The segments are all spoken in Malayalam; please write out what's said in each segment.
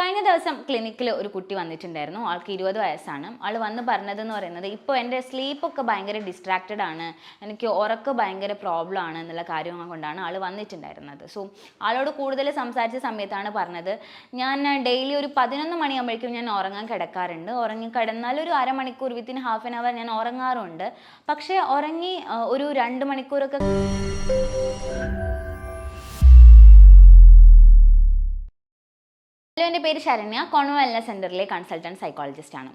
കഴിഞ്ഞ ദിവസം ക്ലിനിക്കിൽ ഒരു കുട്ടി വന്നിട്ടുണ്ടായിരുന്നു. ആൾക്ക് ഇരുപത് വയസ്സാണ്. ആൾ വന്ന് പറഞ്ഞതെന്ന് പറയുന്നത് ഇപ്പോൾ എന്റെ സ്ലീപ്പൊക്കെ ഭയങ്കര ഡിസ്ട്രാക്റ്റഡ് ആണ്. എനിക്ക് ഉറക്ക് ഭയങ്കര പ്രോബ്ലം ആണ് എന്നുള്ള കാര്യങ്ങൾ കൊണ്ടാണ് ആൾ വന്നിട്ടുണ്ടായിരുന്നത്. സോ ആളോട് കൂടുതൽ സംസാരിച്ച സമയത്താണ് പറഞ്ഞത് ഞാൻ ഡെയിലി ഒരു പതിനൊന്ന് മണിയാകുമ്പോഴേക്കും ഞാൻ ഉറങ്ങാൻ കിടക്കാറുണ്ട്. ഉറങ്ങി കിടന്നാൽ ഒരു അരമണിക്കൂർ വിത്തിൻ ഹാഫ് ആൻ അവർ ഞാൻ ഉറങ്ങാറുണ്ട്. പക്ഷേ ഉറങ്ങി ഒരു രണ്ട് മണിക്കൂറൊക്കെ എന്റെ പേര് ശരണ്യ. കോൺവ വെൽനസ് സെന്ററിലെ കൺസൾട്ടന്റ് സൈക്കോളജിസ്റ്റ് ആണ്.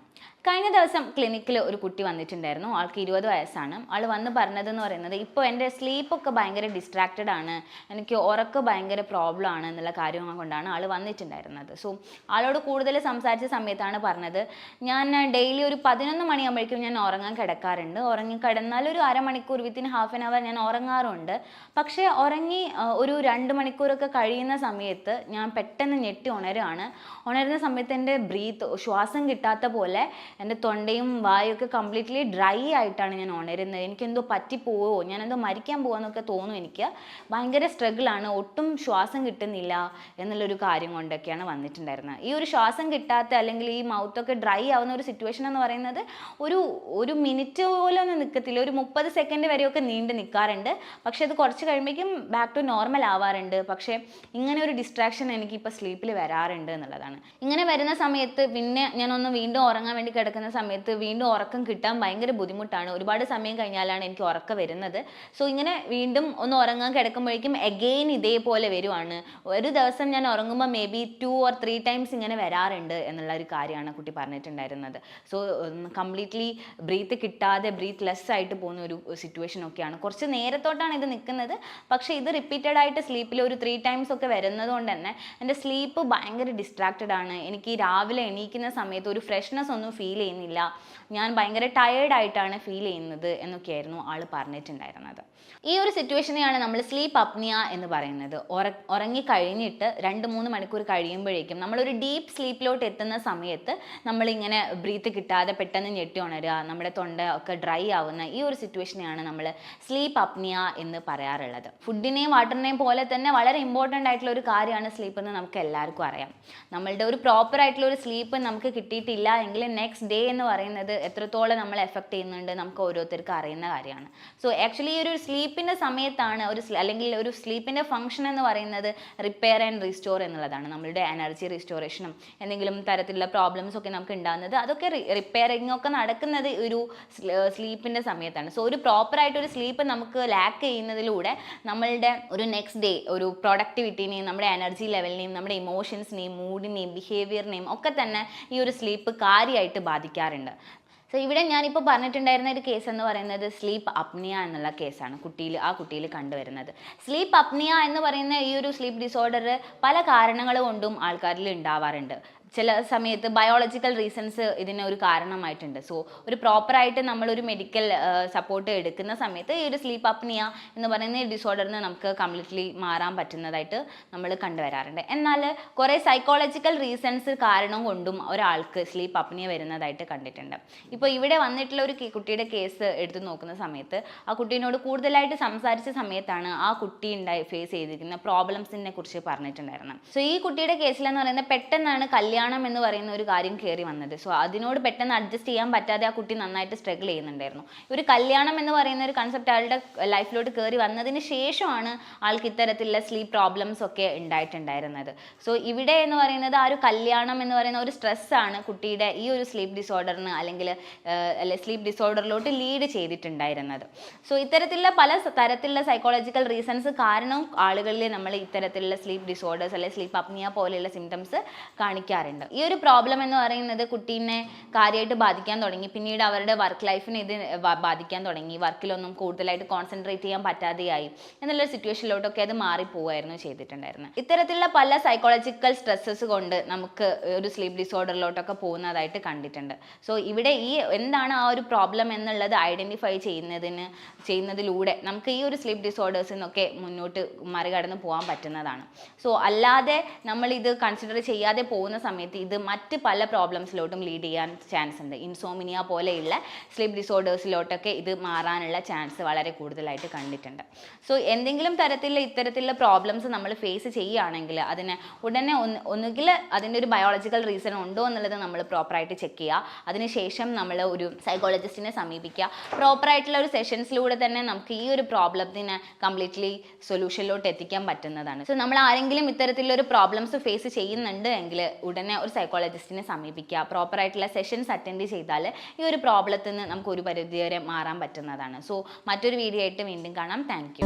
കഴിഞ്ഞ ദിവസം ക്ലിനിക്കിൽ ഒരു കുട്ടി വന്നിട്ടുണ്ടായിരുന്നു. ആൾക്ക് ഇരുപത് വയസ്സാണ്. ആൾ വന്ന് പറഞ്ഞതെന്ന് പറയുന്നത് ഇപ്പോൾ എന്റെ സ്ലീപ്പൊക്കെ ഭയങ്കര ഡിസ്ട്രാക്റ്റഡ് ആണ്. എനിക്ക് ഉറക്ക് ഭയങ്കര പ്രോബ്ലം ആണ് എന്നുള്ള കാര്യങ്ങൾ കൊണ്ടാണ് ആൾ വന്നിട്ടുണ്ടായിരുന്നത്. സോ ആളോട് കൂടുതൽ സംസാരിച്ച സമയത്താണ് പറഞ്ഞത്. ഞാൻ ഡെയിലി ഒരു പതിനൊന്ന് മണിയാകുമ്പോഴേക്കും ഞാൻ ഉറങ്ങാൻ കിടക്കാറുണ്ട്. ഉറങ്ങി കിടന്നാൽ ഒരു അരമണിക്കൂർ വിത്തിൻ ഹാഫ് ആൻ അവർ ഞാൻ ഉറങ്ങാറുണ്ട്. പക്ഷേ ഉറങ്ങി ഒരു രണ്ട് മണിക്കൂറൊക്കെ കഴിയുന്ന സമയത്ത് ഞാൻ പെട്ടെന്ന് ഞെട്ടി ഉണരുകയാണ്. ഉണരുന്ന സമയത്ത് എന്റെ ബ്രീത്ത് ശ്വാസം കിട്ടാത്ത പോലെ എന്റെ തൊണ്ടയും വായൊക്കെ കംപ്ലീറ്റ്ലി ഡ്രൈ ആയിട്ടാണ് ഞാൻ ഉണരുന്നത്. എനിക്കെന്തോ പറ്റിപ്പോവോ? ഞാനെന്തോ മരിക്കാൻ പോകാമെന്നൊക്കെ തോന്നും എനിക്ക്. ഭയങ്കര സ്ട്രഗിളാണ് ഒട്ടും ശ്വാസം കിട്ടുന്നില്ല എന്നുള്ളൊരു കാര്യം കൊണ്ടൊക്കെയാണ് വന്നിട്ടുണ്ടായിരുന്നത്. ഈ ഒരു ശ്വാസം കിട്ടാത്ത അല്ലെങ്കിൽ ഈ മൗത്തൊക്കെ ഡ്രൈ ആവുന്ന ഒരു സിറ്റുവേഷൻ എന്ന് പറയുന്നത് ഒരു ഒരു മിനിറ്റ് പോലെ ഒന്നും നിൽക്കത്തില്ല ഒരു മുപ്പത് സെക്കൻഡ് വരെയൊക്കെ നീണ്ട് നിൽക്കാറുണ്ട് പക്ഷേ അത് കുറച്ച് കഴിയുമ്പോഴേക്കും ബാക്ക് ടു നോർമൽ ആവാറുണ്ട്. പക്ഷേ ഇങ്ങനെ ഒരു ഡിസ്ട്രാക്ഷൻ എനിക്കിപ്പോൾ സ്ലീപ്പിൽ വരാറുണ്ട്. എന്നുള്ളതാണ്. ഇങ്ങനെ വരുന്ന സമയത്ത് പിന്നെ ഞാനൊന്ന് വീണ്ടും ഉറങ്ങാൻ വേണ്ടി കിടക്കുന്ന സമയത്ത് വീണ്ടും ഉറക്കം കിട്ടാൻ ഭയങ്കര ബുദ്ധിമുട്ടാണ്. ഒരുപാട് സമയം കഴിഞ്ഞാലാണ് എനിക്ക് ഉറക്കം വരുന്നത്. സോ ഇങ്ങനെ വീണ്ടും ഒന്ന് ഉറങ്ങാൻ കിടക്കുമ്പോഴേക്കും എഗെയിൻ ഇതേപോലെ വരുവാണ്. ഒരു ദിവസം ഞാൻ ഉറങ്ങുമ്പോൾ maybe two or three times ഇങ്ങനെ വരാറുണ്ട് എന്നുള്ള ഒരു കാര്യമാണ് കുട്ടി പറഞ്ഞിട്ടുണ്ടായിരുന്നത്. സോ കംപ്ലീറ്റ്ലി ബ്രീത്ത് കിട്ടാതെ ബ്രീത്ത് ലെസ് ആയിട്ട് പോകുന്ന ഒരു സിറ്റുവേഷൻ ഒക്കെയാണ്. കുറച്ച് നേരത്തോട്ടാണ് ഇത് നിൽക്കുന്നത്. പക്ഷേ ഇത് റിപ്പീറ്റഡ് ആയിട്ട് സ്ലീപ്പിൽ ഒരു ത്രീ ടൈംസ് ഒക്കെ വരുന്നത് കൊണ്ട് തന്നെ എന്റെ സ്ലീപ്പ് ഭയങ്കര ഡിസ്ട്രാക്റ്റഡ് ആണ്. എനിക്ക് രാവിലെ എണീക്കുന്ന സമയത്ത് ഒരു ഫ്രഷ്നെസ് ഒന്നും ഫീൽ ചെയ്യുന്നില്ല. ഞാൻ ഭയങ്കര ടയേർഡ് ആയിട്ടാണ് ഫീൽ ചെയ്യുന്നത് എന്നൊക്കെയായിരുന്നു ആൾ പറഞ്ഞിട്ടുണ്ടായിരുന്നത്. ഈ ഒരു സിറ്റുവേഷനെയാണ് നമ്മൾ സ്ലീപ്പ് അപ്നിയ എന്ന് പറയുന്നത്. ഉറ ഉറങ്ങി കഴിഞ്ഞിട്ട് രണ്ട് മൂന്ന് മണിക്കൂർ കഴിയുമ്പോഴേക്കും നമ്മളൊരു ഡീപ്പ് സ്ലീപ്പിലോട്ട് എത്തുന്ന സമയത്ത് നമ്മളിങ്ങനെ ബ്രീത്ത് കിട്ടാതെ പെട്ടെന്ന് ഞെട്ടി ഉണരുക നമ്മുടെ തൊണ്ട ഒക്കെ ഡ്രൈ ആവുന്ന ഈ ഒരു സിറ്റുവേഷനെയാണ് നമ്മൾ സ്ലീപ്പ് അപ്നിയ എന്ന് പറയാറുള്ളത്. ഫുഡിനെയും വാട്ടറിനെയും പോലെ തന്നെ വളരെ ഇമ്പോർട്ടന്റ് ആയിട്ടുള്ള ഒരു കാര്യമാണ് സ്ലീപ്പ് എന്ന് നമുക്ക് എല്ലാവർക്കും അറിയാം. നമ്മളുടെ ഒരു പ്രോപ്പർ ആയിട്ടുള്ള ഒരു സ്ലീപ്പ് നമുക്ക് കിട്ടിയിട്ടില്ല എങ്കിൽ നെക്സ്റ്റ് ഡേ എന്ന് പറയുന്നത് എത്രത്തോളം നമ്മൾ എഫക്ട് ചെയ്യുന്നുണ്ട് നമുക്ക് ഓരോരുത്തർക്ക് അറിയുന്ന കാര്യമാണ്. സോ ആക്ച്വലി ഈ ഒരു സ്ലീപ്പിന്റെ സമയത്താണ് ഒരു അല്ലെങ്കിൽ ഒരു സ്ലീപ്പിന്റെ ഫംഗ്ഷൻ എന്ന് പറയുന്നത് റിപ്പയർ ആൻഡ് റീസ്റ്റോർ എന്നുള്ളതാണ്. നമ്മളുടെ എനർജി റീസ്റ്റോറേഷനും എന്തെങ്കിലും തരത്തിലുള്ള പ്രോബ്ലംസ് ഒക്കെ നമുക്ക് ഉണ്ടാകുന്നത് അതൊക്കെ റിപ്പയറിംഗ് ഒക്കെ നടക്കുന്നത് ഒരു സ്ലീപ്പിന്റെ സമയത്താണ്. സോ ഒരു പ്രോപ്പർ ആയിട്ട് ഒരു സ്ലീപ്പ് നമുക്ക് ലാക്ക് ചെയ്യുന്നതിലൂടെ നമ്മളുടെ ഒരു നെക്സ്റ്റ് ഡേ ഒരു പ്രൊഡക്ടിവിറ്റിനെയും നമ്മുടെ എനർജി ലെവലിനെയും നമ്മുടെ ഇമോഷൻസിനെയും മൂഡിനെയും ബിഹേവിയറിനെയും ഒക്കെ തന്നെ ഈ ഒരു സ്ലീപ്പ് കാര്യമായിട്ട് ബാധിക്കാറുണ്ട്. സോ ഇവിടെ ഞാനിപ്പോൾ പറഞ്ഞിട്ടുണ്ടായിരുന്ന ഒരു കേസ് എന്ന് പറയുന്നത് സ്ലീപ്പ് അപ്നിയ എന്നുള്ള കേസാണ് കുട്ടിയിൽ ആ കുട്ടിയിൽ കണ്ടുവരുന്നത്. സ്ലീപ്പ് അപ്നിയ എന്ന് പറയുന്ന ഈ ഒരു സ്ലീപ്പ് ഡിസോർഡർ പല കാരണങ്ങൾ കൊണ്ടും ആൾക്കാരിൽ ഉണ്ടാവാറുണ്ട്. ചില സമയത്ത് ബയോളജിക്കൽ റീസൺസ് ഇതിന് ഒരു കാരണമായിട്ടുണ്ട്. സോ ഒരു പ്രോപ്പറായിട്ട് നമ്മളൊരു മെഡിക്കൽ സപ്പോർട്ട് എടുക്കുന്ന സമയത്ത് ഈ ഒരു സ്ലീപ്പ് അപ്നിയ എന്ന് പറയുന്ന ഈ ഡിസോർഡറിന് നമുക്ക് കംപ്ലീറ്റ്ലി മാറാൻ പറ്റുന്നതായിട്ട് നമ്മൾ കണ്ടുവരാറുണ്ട്. എന്നാൽ കുറേ സൈക്കോളജിക്കൽ റീസൺസ് കാരണം കൊണ്ടും ഒരാൾക്ക് സ്ലീപ്പ് അപ്നിയ വരുന്നതായിട്ട് കണ്ടിട്ടുണ്ട്. ഇപ്പോൾ ഇവിടെ വന്നിട്ടുള്ള ഒരു കുട്ടിയുടെ കേസ് എടുത്തു നോക്കുന്ന സമയത്ത് ആ കുട്ടീനോട് കൂടുതലായിട്ട് സംസാരിച്ച സമയത്താണ് ആ കുട്ടി ഉണ്ടായി ഫേസ് ചെയ്തിരിക്കുന്ന പ്രോബ്ലംസിനെ കുറിച്ച് പറഞ്ഞിട്ടുണ്ടായിരുന്നത്. സോ ഈ കുട്ടിയുടെ കേസിലെന്ന് പറയുന്നത് പെട്ടെന്നാണ് കല്യാണം എന്ന് പറയുന്ന ഒരു കാര്യം കയറി വന്നത്. സോ അതിനോട് പെട്ടെന്ന് അഡ്ജസ്റ്റ് ചെയ്യാൻ പറ്റാതെ ആ കുട്ടി നന്നായിട്ട് സ്ട്രഗിൾ ചെയ്യുന്നുണ്ടായിരുന്നു. ഒരു കല്യാണം എന്ന് പറയുന്ന ഒരു കൺസെപ്റ്റ് ആളുടെ ലൈഫിലോട്ട് കയറി വന്നതിന് ശേഷമാണ് ആൾക്ക് ഇത്തരത്തിലുള്ള സ്ലീപ്പ് പ്രോബ്ലംസ് ഒക്കെ ഉണ്ടായിട്ടുണ്ടായിരുന്നത്. സോ ഇവിടെ എന്ന് പറയുന്നത് ആ ഒരു കല്യാണം എന്ന് പറയുന്ന ഒരു സ്ട്രെസ്സാണ് കുട്ടിയുടെ ഈ ഒരു സ്ലീപ്പ് ഡിസോർഡറിന് അല്ലെങ്കിൽ സ്ലീപ്പ് ഡിസോർഡറിലോട്ട് ലീഡ് ചെയ്തിട്ടുണ്ടായിരുന്നത്. സോ ഇത്തരത്തിലുള്ള പല തരത്തിലുള്ള സൈക്കോളജിക്കൽ റീസൺസ് കാരണം ആളുകളിൽ നമ്മൾ ഇത്തരത്തിലുള്ള സ്ലീപ്പ് ഡിസോർഡേഴ്സ് അല്ലെങ്കിൽ സ്ലീപ്പ് അപ്നിയ പോലെയുള്ള സിംറ്റംസ് കാണിക്കാറുണ്ട്. ഈ ഒരു പ്രോബ്ലം എന്ന് പറയുന്നത് കുട്ടീനെ കാര്യമായിട്ട് ബാധിക്കാൻ തുടങ്ങി. പിന്നീട് അവരുടെ വർക്ക് ലൈഫിനെ ഇത് ബാധിക്കാൻ തുടങ്ങി. വർക്കിലൊന്നും കൂടുതലായിട്ട് കോൺസെൻട്രേറ്റ് ചെയ്യാൻ പറ്റാതെയായി. എന്നുള്ള സിറ്റുവേഷനിലോട്ടൊക്കെ അത് മാറിപ്പോവായിരുന്നു ചെയ്തിട്ടുണ്ടായിരുന്നത് ഇത്തരത്തിലുള്ള പല സൈക്കോളജിക്കൽ സ്ട്രെസ്സസ് കൊണ്ട് നമുക്ക് ഒരു സ്ലീപ്പ് ഡിസോർഡറിലോട്ടൊക്കെ പോകുന്നതായിട്ട് കണ്ടിട്ടുണ്ട്. സോ ഇവിടെ ഈ എന്താണ് ആ ഒരു പ്രോബ്ലം എന്നുള്ളത് ഐഡന്റിഫൈ ചെയ്യുന്നതിന് ചെയ്യുന്നതിലൂടെ നമുക്ക് ഈ ഒരു സ്ലീപ്പ് ഡിസോർഡേഴ്സ് എന്നൊക്കെ മുന്നോട്ട് മറികടന്ന് പോകാൻ പറ്റുന്നതാണ്. സോ അല്ലാതെ നമ്മൾ ഇത് കൺസിഡർ ചെയ്യാതെ പോകുന്ന സമയത്ത് സമയത്ത് ഇത് മറ്റ് പല പ്രോബ്ലംസിലോട്ടും ലീഡ് ചെയ്യാൻ ചാൻസ് ഉണ്ട്. ഇൻസോമിനിയ പോലെയുള്ള സ്ലീപ്പ് ഡിസോർഡേഴ്സിലോട്ടൊക്കെ ഇത് മാറാനുള്ള ചാൻസ് വളരെ കൂടുതലായിട്ട് കണ്ടിട്ടുണ്ട്. സോ എന്തെങ്കിലും തരത്തിലുള്ള ഇത്തരത്തിലുള്ള പ്രോബ്ലംസ് നമ്മൾ ഫേസ് ചെയ്യുകയാണെങ്കിൽ അതിന് ഉടനെ ഒന്ന് ഒന്നുകിൽ അതിന്റെ ഒരു ബയോളജിക്കൽ റീസൺ ഉണ്ടോ എന്നുള്ളത് നമ്മൾ പ്രോപ്പറായിട്ട് ചെക്ക് ചെയ്യുക. അതിനുശേഷം നമ്മൾ ഒരു സൈക്കോളജിസ്റ്റിനെ സമീപിക്കുക. പ്രോപ്പറായിട്ടുള്ള ഒരു സെഷൻസിലൂടെ തന്നെ നമുക്ക് ഈ ഒരു പ്രോബ്ലത്തിന് കംപ്ലീറ്റ്ലി സൊല്യൂഷനിലോട്ട് എത്തിക്കാൻ പറ്റുന്നതാണ്. സോ നമ്മൾ ആരെങ്കിലും ഇത്തരത്തിലുള്ള ഒരു പ്രോബ്ലംസ് ഫേസ് ചെയ്യുന്നുണ്ട് എങ്കിൽ ഉടനെ ഒരു സൈക്കോളജിസ്റ്റിനെ സമീപിക്കുക. പ്രോപ്പറായിട്ടുള്ള സെഷൻസ് അറ്റൻഡ് ചെയ്താൽ ഈ ഒരു പ്രോബ്ലത്തിൽ നിന്ന് നമുക്ക് ഒരു പരിധി വരെ മാറാൻ പറ്റുന്നതാണ്. സോ മറ്റൊരു വീഡിയോ ആയിട്ട് വീണ്ടും കാണാം. താങ്ക്